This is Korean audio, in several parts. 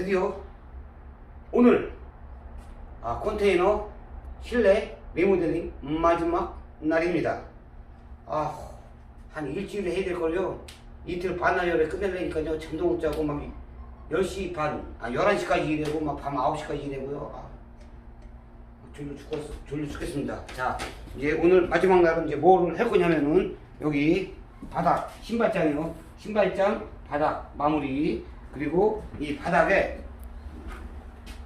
드디어 오늘 아, 컨테이너 실내 리모델링 마지막 날입니다. 아, 한 일주일 해야 될걸요. 이틀 반나절에 끝내려니까요. 잠도 못 자고 막 10시 반, 아, 11시까지 일하고 막 밤 9시까지 일하고요. 아, 졸려 죽겠, 졸려 죽겠습니다. 자, 이제 오늘 마지막 날은 이제 뭐를 할 거냐면은 여기 바닥, 신발장이요. 신발장, 바닥 마무리. 그리고 이 바닥에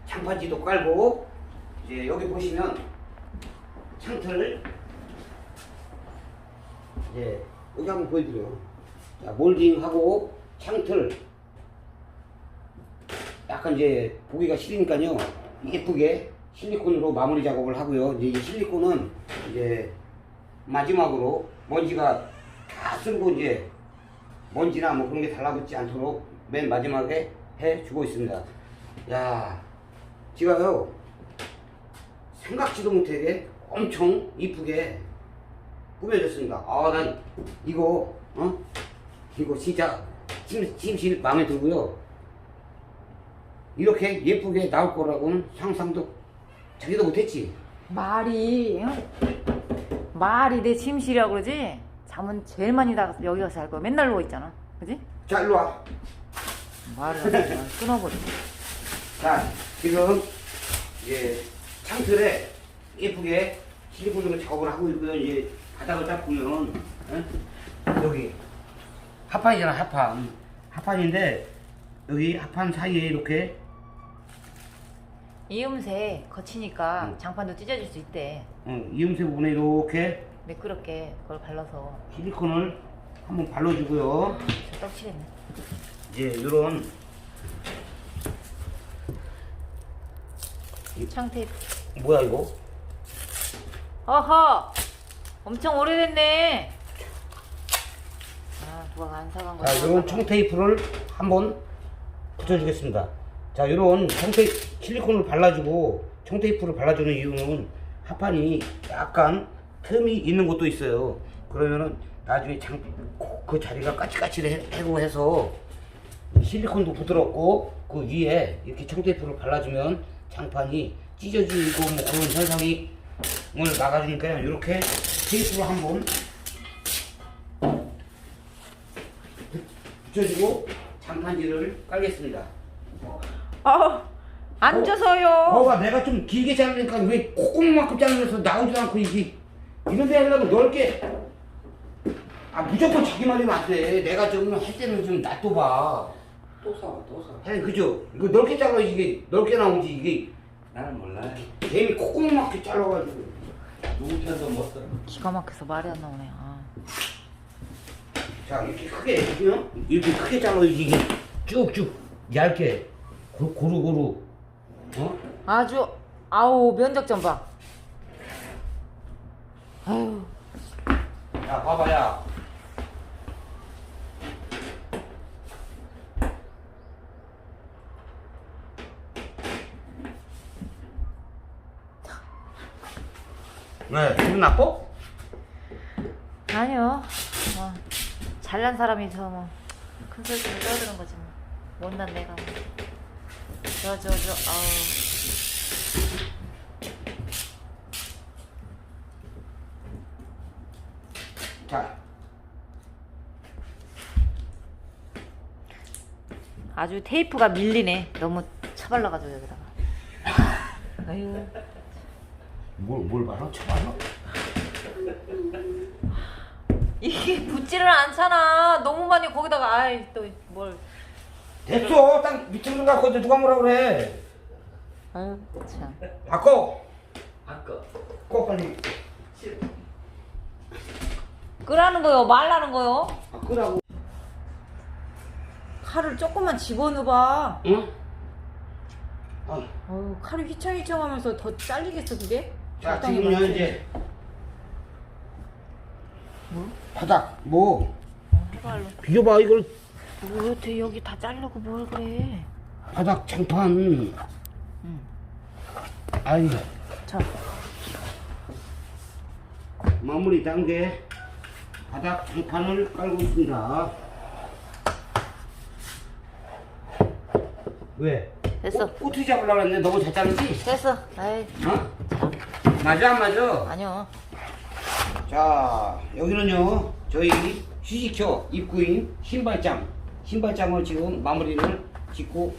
장판지도 깔고 이제 여기 보시면 창틀을 이제 여기 한번 보여드려요. 자, 몰딩하고 창틀 약간 이제 보기가 싫으니까요. 예쁘게 실리콘으로 마무리 작업을 하고요. 이제 이 실리콘은 이제 마지막으로 먼지가 다 쓸고 이제 먼지나 뭐 그런 게 달라붙지 않도록 맨 마지막에 해주고 있습니다. 야, 제가요 생각지도 못하게 엄청 이쁘게 꾸며줬습니다. 아, 난 이거 어 이거 진짜 찜, 찜실 마음에 들고요. 이렇게 예쁘게 나올 거라고는 상상도 자기도 못했지. 말이 응? 말이 내 침실이라고 그러지? 잠은 제일 많이 다 여기 가서 잘 거야 맨날 누워 있잖아 그지? 자, 일로 와. 말을 안 해. 끊어버려 자, 지금 이제 창틀에 예쁘게 실리콘으로 작업을 하고 있고요. 이제 바닥을 딱 보면 응? 여기 합판이잖아, 합판. 합판인데 여기 합판 사이에 이렇게 이음새 거치니까 응. 장판도 찢어질 수 있대 어, 이음새 부분에 이렇게 매끄럽게 그걸 발라서 실리콘을 한번 발라주고요. 저 떡치겠네 이제 이런 창테이프 뭐야 이거? 어허 엄청 오래됐네 아 누가 안 사간 거야 자, 이런 청테이프를 한번 붙여주겠습니다. 자, 이런 청테이 실리콘을 발라주고 청테이프를 발라주는 이유는 합판이 약간 틈이 있는 곳도 있어요. 그러면은 나중에 장, 그 자리가 까칠까칠하고 해서 실리콘도 부드럽고 그 위에 이렇게 청테이프를 발라주면 장판이 찢어지고 뭐 그런 현상이 을 막아주니까요. 이렇게 테이프로 한번 붙여주고 장판지를 깔겠습니다. 아 앉아서요 거가 내가 좀 길게 자르니까 왜 콧구멍만큼 자르면서 나오지도 않고 이게 이런 데 하려면 넓게 아 무조건 자기 안 돼. 내가 좀 할 때는 좀 놔둬봐. 또 사, 또 사. 해 그죠? 이거 넓게 잘라야지 이게 넓게 나오지 이게 나는 몰라요. 괜히 콧구멍만큼 잘라가지고 누구 편도 못 써. 기가 막혀서 말이 안 나오네 아. 자 이렇게 크게 어? 이렇게 크게 잘라야지 이게 쭉쭉 얇게 고루 고루 고루 어? 아주 아우 면적 좀 봐. 아유 야 봐봐 야 왜 기분 나빠? 아니요. 뭐 잘난 사람이서 뭐 큰 소리 좀 떠드는 거지 뭐. 못난 내가 뭐. 저 저 저 아우. 자 아주 테이프가 밀리네. 너무 차발라가지고 여기다가. 아유. 뭘, 뭘 말아? 쳐봐요? 이게 붙지를 않잖아. 너무 많이 거기다가 아이 또 뭘. 됐어 딱 밑에 좀 갖고 누가 뭐라 그래 아유 참. 바꿔 아까 꼭 빨리 끄라는 거요. 말라는 거요. 바꾸라고 칼을 조금만 집어넣어봐. 응? 아, 어우 칼이 휘청휘청하면서 더 잘리겠어 그게? 자 적당히 지금요 맞춰. 이제 뭐? 바닥 뭐 해발로. 비교봐 이걸 뭐 어떻게 여기 다 자르고 뭘 그래? 바닥 장판 응. 아이 자, 마무리 단계 바닥 장판을 깔고 있습니다 왜? 됐어. 꼬, 꼬투리 잡으려고 했는데 너무 잘 자르지? 됐어. 에이, 어? 맞아 안 맞아? 아니요. 자 여기는요 저희 휴식처 입구인 신발장 신발장을 지금 마무리를 짓고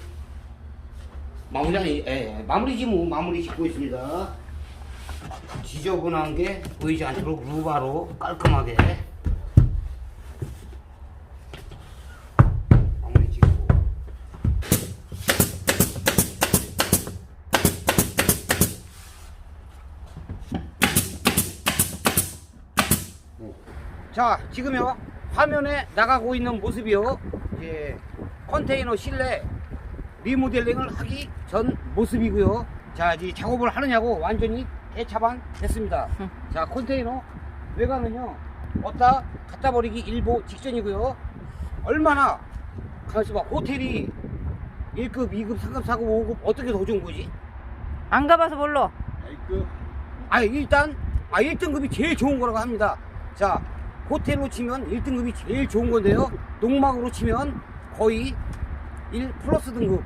마무리 아니 예, 마무리 지뭐 마무리 짓고 있습니다 지저분한 게 보이지 않도록 루바로 깔끔하게 자 지금요. 화면에 나가고 있는 모습이요. 이제 컨테이너 실내 리모델링을 하기 전 모습이고요. 자 이제 작업을 하느냐고 완전히 대차반 됐습니다. 응. 자 컨테이너 외관은요 어디다 갖다 버리기 일보 직전이고요. 얼마나 가만있어 봐. 호텔이 1급 2급 3급 4급 5급 어떻게 더 좋은 거지? 안 가봐서 몰라. 그아 일단 아 1등급이 제일 좋은 거라고 합니다. 자 호텔로 치면 1등급이 제일 좋은 건데요. 농막으로 치면 거의 1 플러스 등급.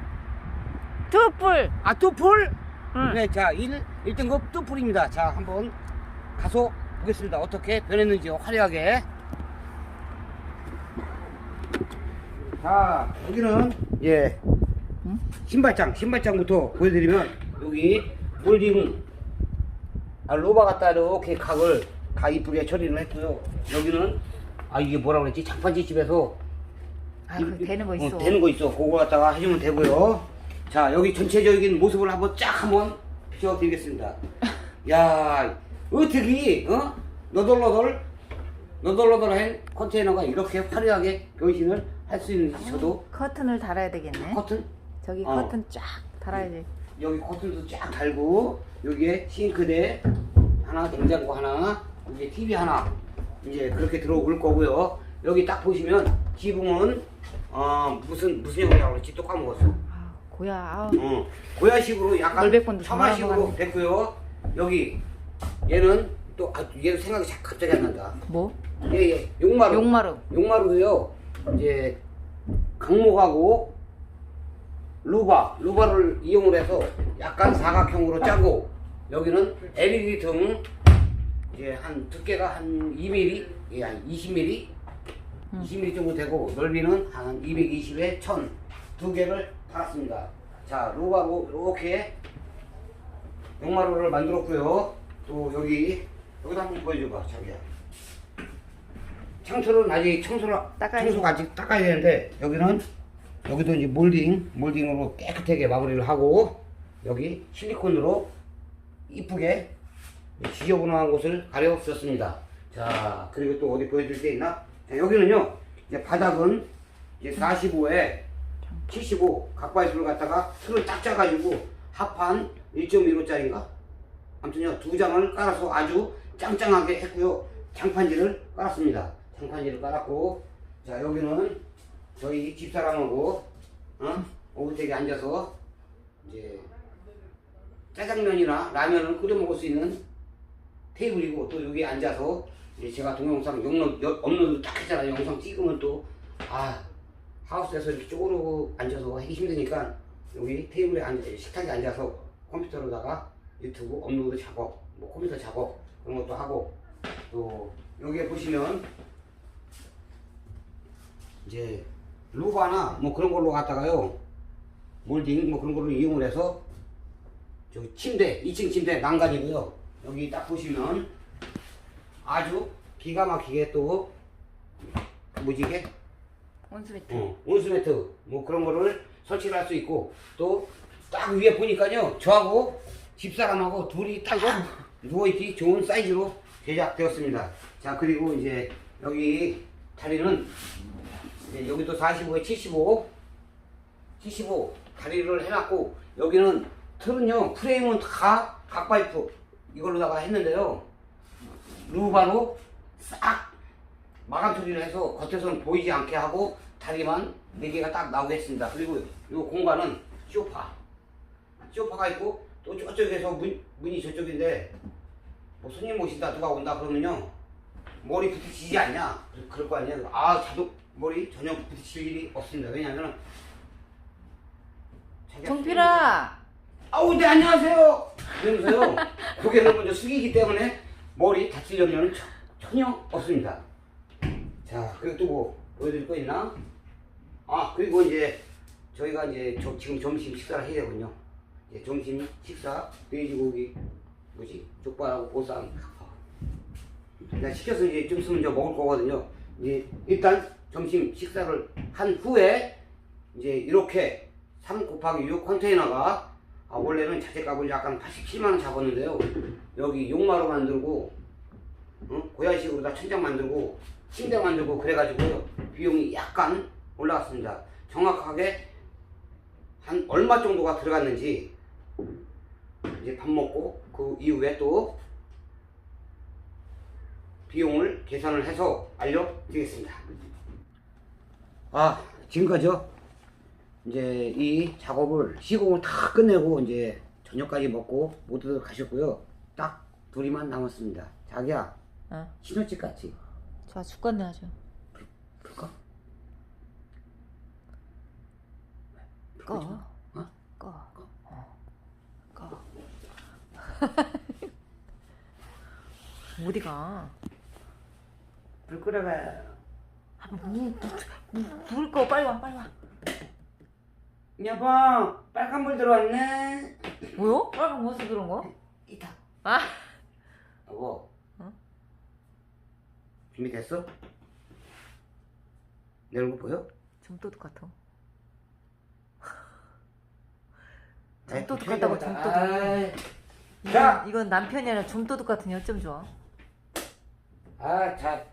투뿔. 아 뚜풀? 응. 네, 자 1, 1등급 뚜풀입니다. 자 한번 가서 보겠습니다. 어떻게 변했는지요. 화려하게. 자 여기는 예 응? 신발장 신발장부터 보여드리면 여기 몰딩 아, 로바 갖다 이렇게 각을 다 이쁘게 처리를 했고요. 여기는 아 이게 뭐라 그랬지 장판지 집에서 아, 그 되는 거 있어. 어, 되는 거 있어. 그거 갖다가 해주면 되고요. 자 여기 전체적인 모습을 한번 쫙 한번 비춰드리겠습니다. 야 어떻게 어 너덜너덜 너덜너덜한 컨테이너가 이렇게 화려하게 변신을 할 수 있는지 저도 커튼을 달아야 되겠네. 커튼 저기 어. 커튼 쫙 달아야지. 여기 커튼도 쫙 달고 여기에 싱크대 하나 냉장고 하나 이제 TV 하나 이제 그렇게 들어올 거고요. 여기 딱 보시면 지붕은 어 무슨 무슨 형이라고 그랬지? 또 까먹었어. 아, 고야. 아, 어 고야식으로 약간 정말 됐고요. 여기 얘는 또 아, 얘도 생각이 자- 갑자기 안 난다. 뭐? 예 예 용마루. 용마루. 용마루도요. 이제 강목하고 루바 루바를 이용을 해서 약간 사각형으로 짜고 여기는 LED 등 이제 한 두께가 한 2mm 예, 한 20mm 음. 20mm 정도 되고 넓이는 한 220에 1000 두 개를 달았습니다. 자 루바로 이렇게 용마루를 만들었고요. 또 여기 여기도 한번 보여줘봐 자기야. 창틀은 아직 청소를 청소가 아직 닦아야 되는데 여기는 여기도 이제 몰딩 몰딩으로 깨끗하게 마무리를 하고 여기 실리콘으로 이쁘게 지저분한 곳을 가려 썼습니다. 자 그리고 또 어디 보여줄 게 있나? 자, 여기는요 이제 바닥은 이제 45에 75 각바이수를 갖다가 틀을 딱 짜가지고 합판 1.15짜리인가? 아무튼요 두 장을 깔아서 아주 짱짱하게 했고요 장판지를 깔았습니다 장판지를 깔았고 자 여기는 저희 집사람하고 어? 오브택에 앉아서 이제 짜장면이나 라면을 끓여 먹을 수 있는 테이블이고 또 여기 앉아서 이제 제가 동영상 여- 업로드 딱 했잖아요. 영상 찍으면 또 아 하우스에서 이렇게 쪼그르고 앉아서 하기 힘드니까 여기 테이블에 앉아 식탁에 앉아서 컴퓨터로다가 유튜브 업로드 작업, 뭐 컴퓨터 작업 그런 것도 하고 또 여기에 보시면 이제 루바나 뭐 그런 걸로 갖다가요. 몰딩 뭐 그런 걸로 이용을 해서 저기 침대 2층 침대 난간이고요 여기 딱 보시면 아주 기가 막히게 또 이게? 온수매트. 어, 온수매트. 뭐 그런 거를 설치를 할 수 있고 또 딱 위에 보니까요 저하고 집사람하고 둘이 딱 누워있기 좋은 사이즈로 제작되었습니다. 자 그리고 이제 여기 다리는 이제 여기도 45에 75 75 다리를 해놨고 여기는 틀은요 프레임은 다 각파이프 이걸로다가 했는데요. 루바로 싹 마감 처리를 해서 겉에서는 보이지 않게 하고 다리만 4개가 딱 나오게 했습니다. 그리고 이 공간은 쇼파. 쇼파가 있고 또 저쪽에서 문, 문이 저쪽인데 뭐 손님 오신다 누가 온다 그러면요. 머리 부딪히지 않냐? 그- 그럴 거 아니야 아 자동 머리 전혀 부딪힐 일이 없습니다. 왜냐하면 정필아 아우 네 안녕하세요. 이러면서요. 고개를 먼저 숙이기 때문에 머리 다칠 염려는 저- 전혀 없습니다. 자 그리고 또뭐 보여드릴 거 있나? 아 그리고 이제 저희가 이제 저, 지금 점심 식사를 해야 되거든요. 이제 점심 식사 돼지고기 뭐지? 족발하고 보쌈. 내가 시켜서 이제 좀 있으면 이제 먹을 거거든요. 이제 일단 점심 식사를 한 후에 이제 이렇게 3 곱하기 6 컨테이너가 아, 원래는 자재값을 약간 87만원 잡았는데요. 여기 용마로 만들고, 응? 고야식으로 다 천장 만들고, 침대 만들고, 그래가지고요. 비용이 약간 올라갔습니다. 정확하게 한 얼마 정도가 들어갔는지, 이제 밥 먹고, 그 이후에 또 비용을 계산을 해서 알려드리겠습니다. 아, 지금까지요. 이제 이 작업을 시공을 다 끝내고 이제 저녁까지 먹고 모두들 가셨고요. 딱 둘이만 남았습니다. 자기야 어 신혼집 같지? 좋아 죽겠네 아주 그럴까? 꺼 어? 꺼. 어. 꺼. 어디가? 불 끄러가. 아, 물, 물, 물 꺼, 빨리 와, 빨리 와. 여보 빨간불 들어왔네. 뭐요? 빨간 무엇을 그런 거? 이타. 아, 여보. 어? 준비됐어? 내 얼굴 보여? 점도둑 같아. 아이, 점도둑 켜져, 같다고 나. 점도둑. 아이, 이건, 자! 이건 남편이 아니라 점도둑 같으니 어쩜 좋아? 아, 자.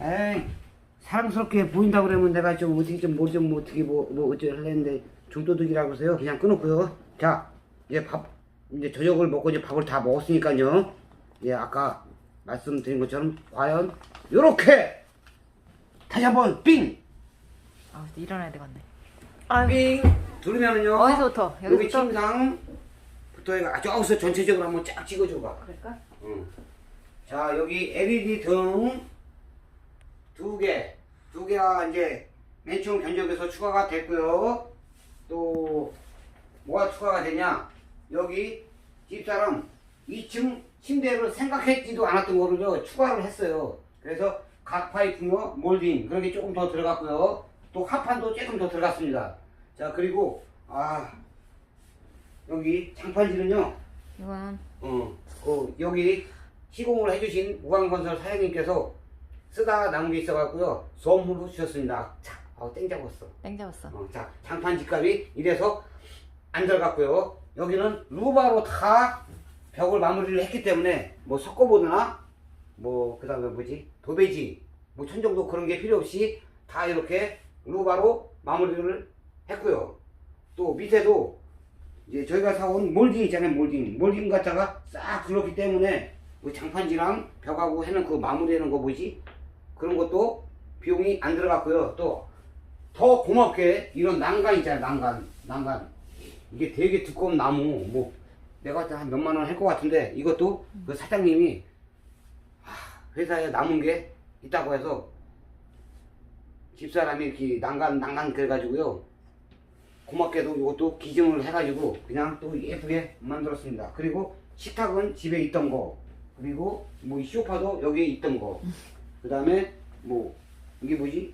에이, 사랑스럽게 보인다고 그러면 내가 좀 어떻게 좀뭐좀 어떻게 뭐, 뭐 어쩌 할랬는데 중도둑이라고 그러세요. 그냥 끊었고요. 자, 이제 밥, 이제 저녁을 먹고 이제 밥을 다 먹었으니까요. 예, 아까 말씀드린 것처럼 과연 요렇게 다시 한번 삥! 아, 일어나야 되겠네. 아유, 삥! 두르면은요. 어디서부터? 여기 여기서부터? 침상부터 해가 아주 저기서 전체적으로 한번 쫙 찍어줘봐. 그럴까? 응. 자 여기 LED 등 두 개, 두 개가 이제 맨 처음 견적에서 추가가 됐고요. 또 뭐가 추가가 되냐? 여기 집사람 2층 침대를 생각했지도 않았던 거를요 추가를 했어요. 그래서 각 파이프며 몰딩 그런 게 조금 더 들어갔고요. 또 합판도 조금 더 들어갔습니다. 자 그리고 아 여기 장판지는요. 이거는 어, 그 여기 시공을 해주신 우광건설 사장님께서 쓰다가 남은 게 있어갖고요 선물로 주셨습니다. 자, 어, 땡 잡았어. 땡 잡았어. 어, 자, 장판 집값이 이래서 안 들어갔고요. 여기는 루바로 다 벽을 마무리를 했기 때문에 뭐 섞어보거나 뭐 그다음에 뭐지 도배지 뭐 천정도 그런 게 필요 없이 다 이렇게 루바로 마무리를 했고요. 또 밑에도 이제 저희가 사온 몰딩 있잖아요 몰딩 몰딩 갖다가 싹 둘렀기 때문에 그 장판지랑 벽하고 해는 그 마무리하는 거 뭐지 그런 것도 비용이 안 들어갔고요. 또 더 고맙게 이런 난간 있잖아요. 난간 난간. 이게 되게 두꺼운 나무. 뭐 내가 한 몇만 원 할 것 같은데 이것도 그 사장님이 아, 회사에 남은 게 있다고 해서 집사람이 이렇게 난간 난간 그래가지고요. 고맙게도 이것도 기증을 해가지고 그냥 또 예쁘게 만들었습니다. 그리고 식탁은 집에 있던 거. 그리고 뭐이 소파도 여기에 있던 거 그 다음에 뭐 이게 뭐지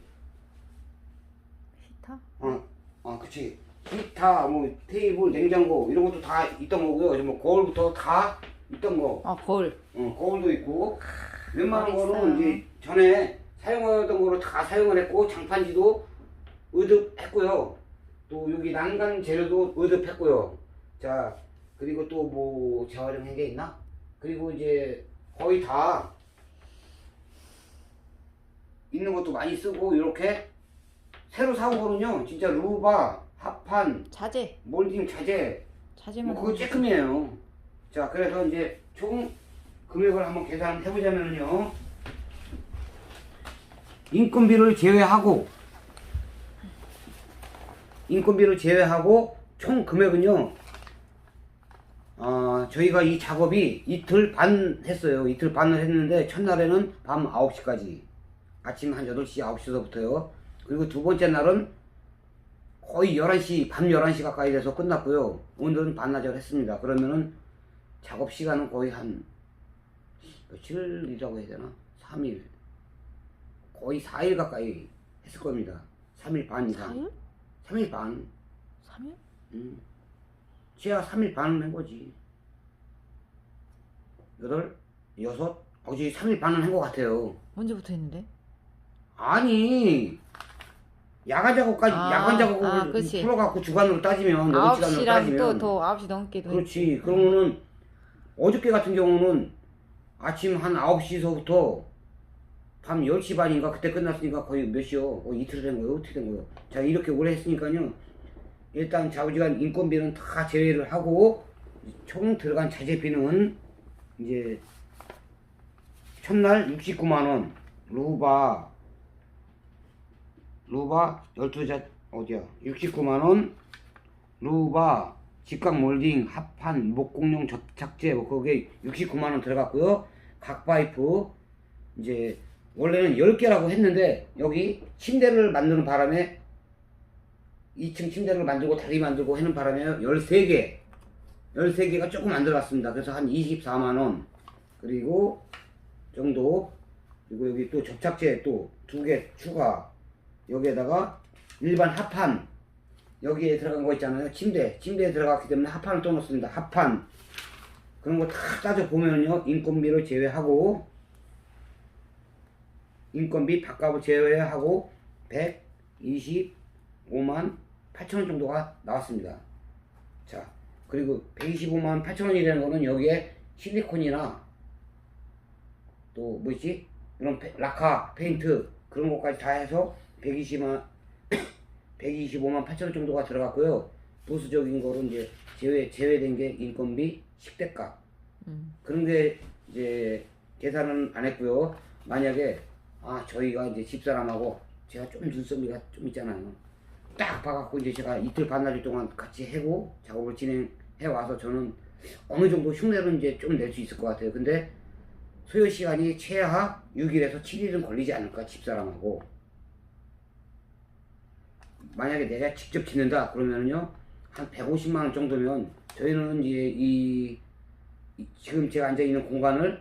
히터? 어, 어, 그치. 기타, 뭐, 테이블, 냉장고, 이런 것도 다 있던 거고요. 이제 뭐, 거울부터 다 있던 거. 어, 거울. 어, 거울도 있고. 웬만한. 거는 이제 전에 사용하던 거로 다 사용을 했고, 장판지도 의득했고요. 또 여기 난간 재료도 의득했고요. 자, 그리고 또 뭐, 재활용한 게 있나? 그리고 이제 거의 다 있는 것도 많이 쓰고, 이렇게 새로 사온 거는요, 진짜 루바, 합판, 자재. 몰딩 자재, 자재만. 뭐 그거 쬐끔이에요. 자, 그래서 이제 총 금액을 한번 계산해 보자면요. 인건비를 제외하고, 인건비를 제외하고, 총 금액은요, 어, 저희가 이 작업이 이틀 반 했어요. 이틀 반을 했는데, 첫날에는 밤 9시까지. 아침 한 8시, 9시서부터요. 그리고 두 번째 날은 거의 11시, 밤 11시 가까이 돼서 끝났고요. 오늘은 반나절 했습니다. 그러면은 작업 시간은 거의 한 며칠이라고 해야 되나? 3일. 거의 4일 가까이 했을 겁니다. 3일 반 이상. 4일? 3일 반. 3일? 음. 지하 3일 반은 한 거지. 여덟, 여섯, 어제 3일 반은 한 것 같아요. 언제부터 했는데? 아니, 야간 작업까지, 아, 야간 아, 작업을 그치. 풀어갖고 주간으로 따지면, 노동 시간으로 9시랑 따지면. 또더 9시 넘게도 그렇지. 그러면은, 어저께 같은 경우는 아침 한 9시서부터 밤 10시 반인가 그때 끝났으니까 거의 몇 시요? 거의 이틀 된 거예요? 어떻게 된 거예요? 자, 이렇게 오래 했으니까요. 일단 자부지간 인건비는 다 제외를 하고 총 들어간 자재비는 이제 첫날 69만원 루바 루바 12자 어디야? 69만원. 루바 직각 몰딩 합판 목공용 접착제 뭐 그게 69만원 들어갔고요. 각 파이프. 이제 원래는 10개라고 했는데 여기 침대를 만드는 바람에 2층 침대를 만들고 다리 만들고 하는 바람에 13개 13개가 조금 안 들어갔습니다. 그래서 한 24만원 그리고 정도. 그리고 여기 또 접착제 또 두 개 추가 여기에다가 일반 합판 여기에 들어간 거 있잖아요. 침대. 침대에 들어갔기 때문에 합판을 또 넣습니다. 합판. 그런 거 다 따져 보면요. 인건비를 제외하고 인건비 밥값을 제외하고 125만 8천원 정도가 나왔습니다. 자 그리고 125만 8천원이라는 거는 여기에 실리콘이나 또 뭐지? 이런 페- 라카 페인트 그런 것까지 다 해서 120만 125만 8천원 정도가 들어갔고요 부수적인 거로 이제 제외 제외된 게 인건비 식대값 음. 그런 게 이제 계산은 안 했고요. 만약에 아 저희가 이제 집사람하고 제가 좀 눈썹이가 좀 있잖아요. 딱 봐갖고 이제 제가 이틀 반나절 동안 같이 해고 작업을 진행해 와서 저는 어느 정도 흉내를 이제 좀 낼 수 있을 것 같아요. 근데 소요 시간이 최하 6일에서 7일은 걸리지 않을까 집사람하고 만약에 내가 직접 짓는다 그러면요 한 150만 원 정도면 저희는 이제 이 이- 지금 제가 앉아 있는 공간을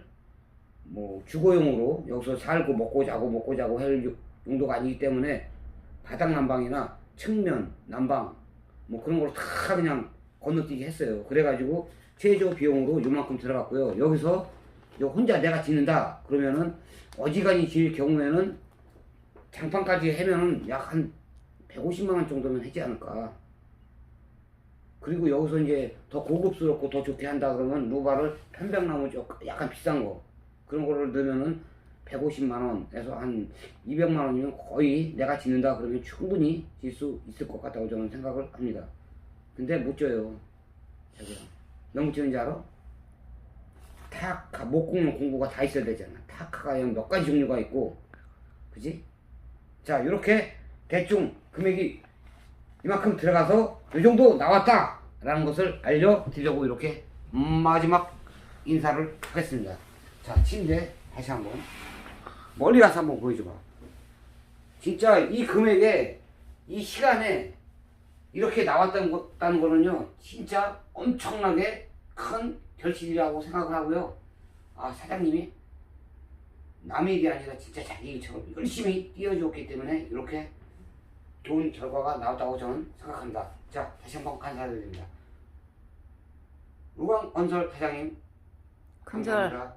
뭐 주거용으로 여기서 살고 먹고 자고 먹고 자고 할 요- 용도가 아니기 때문에 바닥 난방이나 측면 난방 뭐 그런 걸다 그냥 건너뛰기 했어요. 그래가지고 최저 비용으로 요만큼 들어갔고요. 여기서 요 혼자 내가 짓는다 그러면은 어지간히 지을 경우에는 장판까지 해면은 약한 150만 원 정도면 하지 않을까. 그리고 여기서 이제 더 고급스럽고 더 좋게 한다 그러면 루바를 편백나무 쪽 약간 비싼 거 그런 거를 넣으면은 150만 원에서 한 200만 원이면 거의 내가 짓는다 그러면 충분히 질 수 있을 것 같다고 저는 생각을 합니다. 근데 못 져요. 자기야. 너무 찌는지 알아? 타카 목공용 공구가 다 있어야 되잖아. 타카가 몇 가지 종류가 있고, 그지? 자, 이렇게 대충 금액이 이만큼 들어가서 이 정도 나왔다 라는 것을 알려드리려고 이렇게 마지막 인사를 하겠습니다. 자, 침대 다시 한번 멀리 가서 한번 보여줘봐. 진짜 이 금액에 이 시간에 이렇게 나왔다는 거, 다는 거는요, 진짜 엄청나게 큰 결실이라고 생각을 하고요. 아, 사장님이 남의 일이 아니라 진짜 자기 일처럼 열심히 뛰어주었기 때문에 이렇게 좋은 결과가 나왔다고 저는 생각합니다. 자, 다시 한번 감사드립니다. 우광 사장님, 큰절 감사합니다.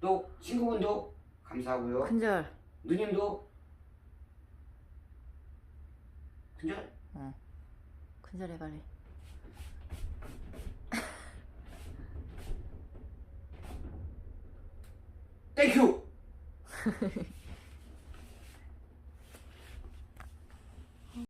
또 친구분도 감사하고요. 큰절 누님도 큰절 큰절해 빨리 땡큐